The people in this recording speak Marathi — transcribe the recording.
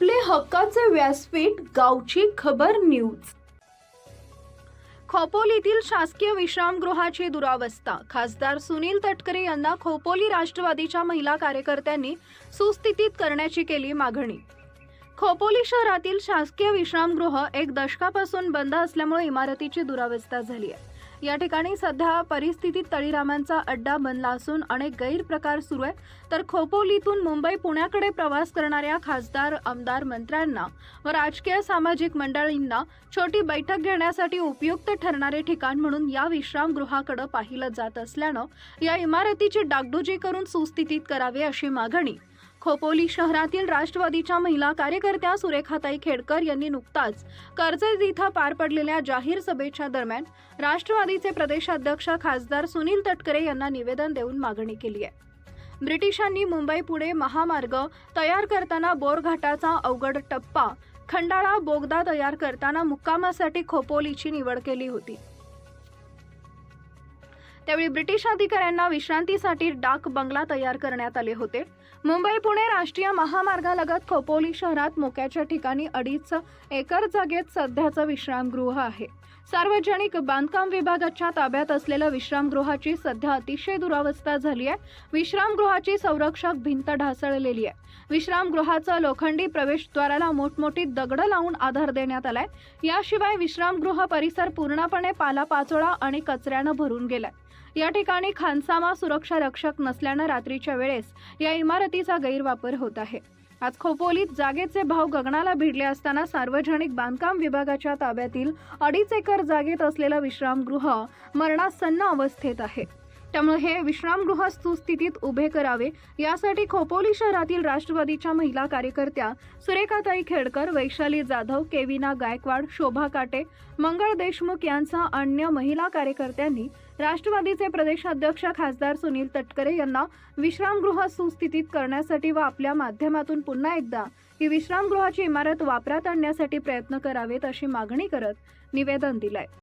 आपले हक्काचे व्यासपीठ गावची खबर न्यूज. खोपोलीतील शासकीय विश्रामगृहाची दुरावस्था. खासदार सुनील तटकरे यांना खोपोली राष्ट्रवादीच्या महिला कार्यकर्त्यांनी सुस्थितीत करण्याची केली मागणी. खोपोली शहरातील शासकीय विश्रामगृह एक दशकापासून बंद असल्यामुळे इमारतीची दुरावस्था झाली आहे. या ठिकाणी सध्या परिस्थितीत तळीरामांचा अड्डा बनला असून अनेक गैरप्रकार सुरू आहेत. तर खोपोलीतून मुंबई पुण्याकडे प्रवास करणाऱ्या खासदार आमदार मंत्र्यांना व राजकीय सामाजिक मंडळींना छोटी बैठक घेण्यासाठी उपयुक्त ठरणारे ठिकाण म्हणून या विश्रामगृहाकडे पाहिलं जात असल्यानं या इमारतीची डागडुजी करून सुस्थितीत करावे अशी मागणी खोपोली शहरातील राष्ट्रवादीच्या महिला कार्यकर्त्या सुरेखाताई खेडकर यांनी नुकताच कर्जत इथं पार पडलेल्या जाहीर सभेच्या दरम्यान राष्ट्रवादीचे प्रदेशाध्यक्ष खासदार सुनील तटकरे यांना निवेदन देऊन मागणी केली आहे. ब्रिटिशांनी मुंबई पुणे महामार्ग तयार करताना बोरघाटाचा अवघड टप्पा खंडाळा बोगदा तयार करताना मुक्कामासाठी खोपोलीची निवड केली होती. त्यावेळी ब्रिटिश अधिकाऱ्यांना विश्रांतीसाठी डाक बंगला तयार करण्यात आले होते. मुंबई पुणे राष्ट्रीय महामार्गालगत खोपोली शहरात मोक्याच्या ठिकाणी अडीच एकर जागेत सध्याचं विश्रामगृह आहे. सार्वजनिक बांधकाम विभागाच्या ताब्यात असलेल्या विश्रामगृहाची सध्या अतिशय दुरावस्था झाली आहे. विश्रामगृहाची संरक्षक भिंत ढासळलेली आहे. विश्रामगृहाचं लोखंडी प्रवेशद्वाराला मोठमोठी दगडं लावून आधार देण्यात आलाय. याशिवाय विश्रामगृह परिसर पूर्णपणे पालापाचोळा आणि कचऱ्यानं भरून गेलाय. या ठिकाणी खानसामा सुरक्षा रक्षक नसल्यानं रात्रीच्या वेळेस या इमारतीचा गैरवापर होत आहे. आज खोपोलीत जागेचे भाव गगनाला भिडले असताना सार्वजनिक बांधकाम विभागाच्या ताब्यातील अडीच एकर जागेत असलेलं विश्रामगृह मरणासन्न अवस्थेत आहे. त्यामुळे हे विश्रामगृह सुस्थितीत उभे करावे. यासाठी खोपोली शहरातील राष्ट्रवादीच्या महिला कार्यकर्त्या सुरेखाताई खेडकर वैशाली जाधव केविना गायकवाड शोभा काटे मंगळ देशमुख यांसह अन्य महिला कार्यकर्त्यांनी राष्ट्रवादीचे प्रदेशाध्यक्ष खासदार सुनील तटकरे यांना विश्रामगृह सुस्थितीत करण्यासाठी व आपल्या माध्यमातून पुन्हा एकदा ही विश्रामगृहाची इमारत वापरात आणण्यासाठी प्रयत्न करावेत अशी मागणी करत निवेदन दिलंय.